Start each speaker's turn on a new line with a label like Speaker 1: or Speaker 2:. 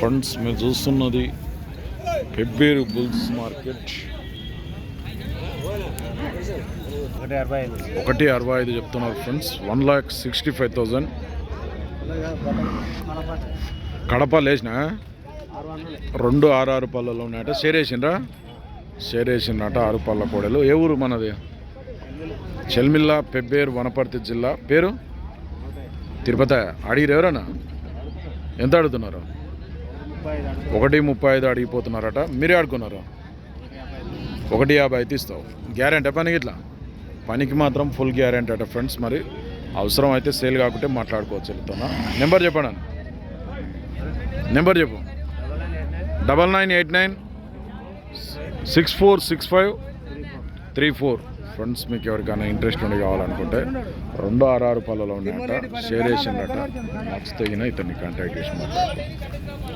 Speaker 1: Friends మీరు చూస్తున్నది Pebbair bulls market.
Speaker 2: ఒకటి అరవై ఐదు
Speaker 1: ఒకటి అరవై ఐదు చెప్తున్నారు friends. One lakh sixty five thousand Kadapa లేచిన? రెండు ఆరు ఆరు పళ్ళలో ఉన్నాయట. షేర్ వేసిండ్రా? షేర్ ఆరు పళ్ళ కోడలు. ఏ ఊరు మనది? చెల్మిల్ల పెబ్బేరు వనపర్తి జిల్లా. పేరు? తిరుపతి. అడిగిరు ఎవరన్నా? ఎంత అడుగుతున్నారు? ఒకటి ముప్పై ఐదు అడిగిపోతున్నారట. మీరే ఆడుకున్నారు? ఒకటి యాభై అయితే ఇస్తావు. గ్యారెంటీ పనికి ఇట్లా? పనికి మాత్రం ఫుల్ గ్యారెంటీ అట ఫ్రెండ్స్ మరి. అవసరం అయితే సేల్ కాకుంటే మాట్లాడుకోవచ్చు వెళ్తున్నా. నెంబర్ చెప్పండి నెంబర్ చెప్పు. Double nine eight nine six four six five three four friends మీకు ఎవరికైనా ఇంట్రెస్ట్ ఉండి కావాలనుకుంటే రెండు ఆరు ఆరు పళ్ళలో ఉన్నాయట. షేర్ చేసిండట నచ్చితే ఇతన్ని కాంటాక్ట్ చేసి మాట్లాడుకో.